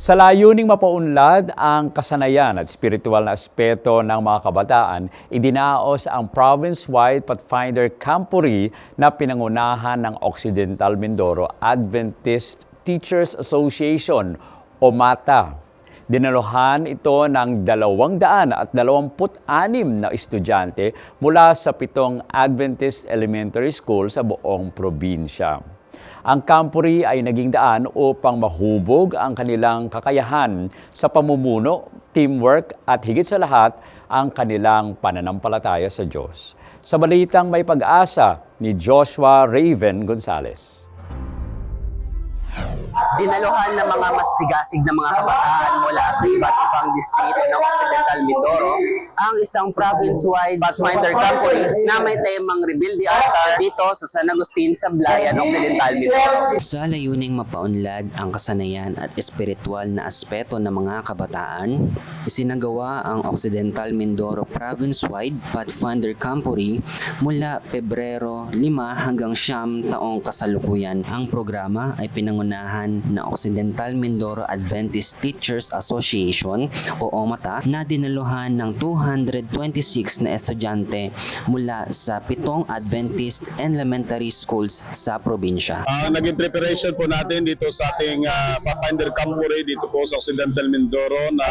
Sa layuning mapaunlad ang kasanayan at spiritual na aspeto ng mga kabataan, idinaos ang province-wide Pathfinder Camporee na pinangunahan ng Occidental Mindoro Adventist Teachers Association o MATA. Dinaluhan ito ng 226 na estudyante mula sa pitong Adventist Elementary School sa buong probinsya. Ang Campuri ay naging daan upang mahubog ang kanilang kakayahan sa pamumuno, teamwork at higit sa lahat ang kanilang pananampalataya sa Diyos. Sa balitang may pag-asa ni Joshua Raven Gonzales. Dinaluhan ng mga masisigasig na mga kabataan mula sa iba't ibang distrito ng Occidental Mindoro ang isang province-wide Pathfinder Campus na may temang Rebuild the Altar dito sa San Agustin, Sablayan, Occidental Mindoro. Sa layuning mapaunlad ang kasanayan at espiritual na aspeto ng mga kabataan, isinagawa ang Occidental Mindoro Province-wide Pathfinder Camporee mula Pebrero 5 hanggang siyam taong kasalukuyan. Ang programa ay pinangunahan ng Occidental Mindoro Adventist Teachers Association o OMATA na dinaluhan ng 226 na estudyante mula sa pitong Adventist Elementary Schools sa probinsya. Ang naging preparation po natin dito sa ating uh, Pathfinder Campure dito po sa Occidental Mindoro na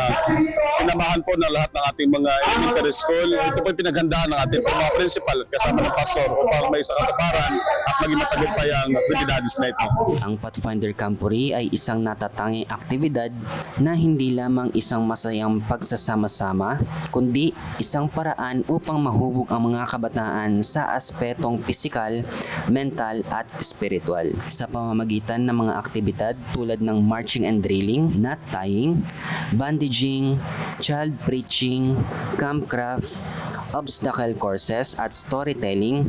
sinamahan po na lahat ng ating mga elementary school. Ito po yung pinaghandaan ng ating mga principal kasama ng pastor upang may sakatuparan at maging matagumpay ang activities na ito. Ang Pathfinder Camporee ay isang natatanging aktibidad na hindi lamang isang masayang pagsasama-sama, kundi isang paraan upang mahubog ang mga kabataan sa aspetong pisikal, mental at spiritual. Sa pamamagitan ng mga aktibidad tulad ng marching and drilling, knot tying, bandaging, child preaching, campcraft, obstacle courses at storytelling,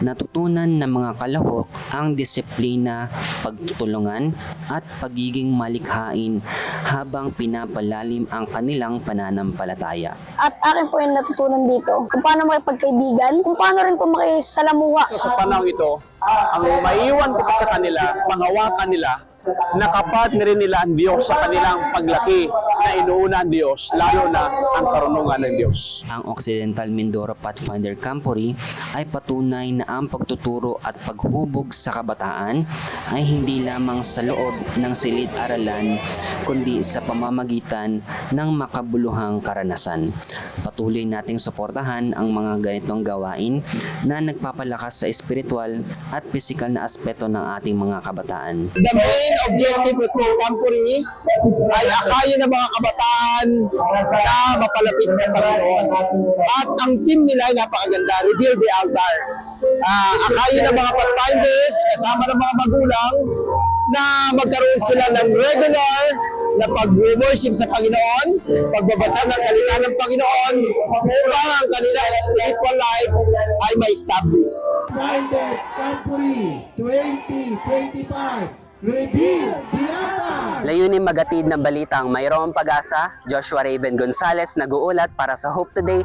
natutunan ng mga kalahok ang disiplina, pagtutulungan at pagiging malikhain habang pinapalalim ang kanilang pananampalataya. At akin po yung natutunan dito kung paano makipagkaibigan, kung paano rin po makisalamuha. sa panahon ito, ang maiiwan ko pa sa kanila, panghawakan nila, na kapartner nila ang Diyos sa kanilang paglaki na inuuna ang Diyos, lalo na ang karunungan ng Diyos. Ang Occidental Mindoro Pathfinder Camporee ay patunay na ang pagtuturo at paghubog sa kabataan ay hindi lamang sa loob ng silid-aralan kundi sa pamamagitan ng makabuluhang karanasan. Patuloy nating suportahan ang mga ganitong gawain na nagpapalakas sa espiritual at pisikal na aspeto ng ating mga kabataan. The main objective of this Campuri ay akayin ng mga kabataan na mapalapit sa Panginoon. At ang team nila ay napakaganda, Reveal the Altar. Ah, akayin ng mga pathfinders kasama ng mga magulang na magkaroon sila ng regular na pag-worship sa Panginoon, pagbabasa ng salita ng Panginoon, upang ang kanilang spiritual life ay ma-establish. Finder Campuri 2025 Reveal Altar! Layunin magatid ng balitang mayroong pag-asa, Joshua Raven Gonzales nag-uulat para sa Hope Today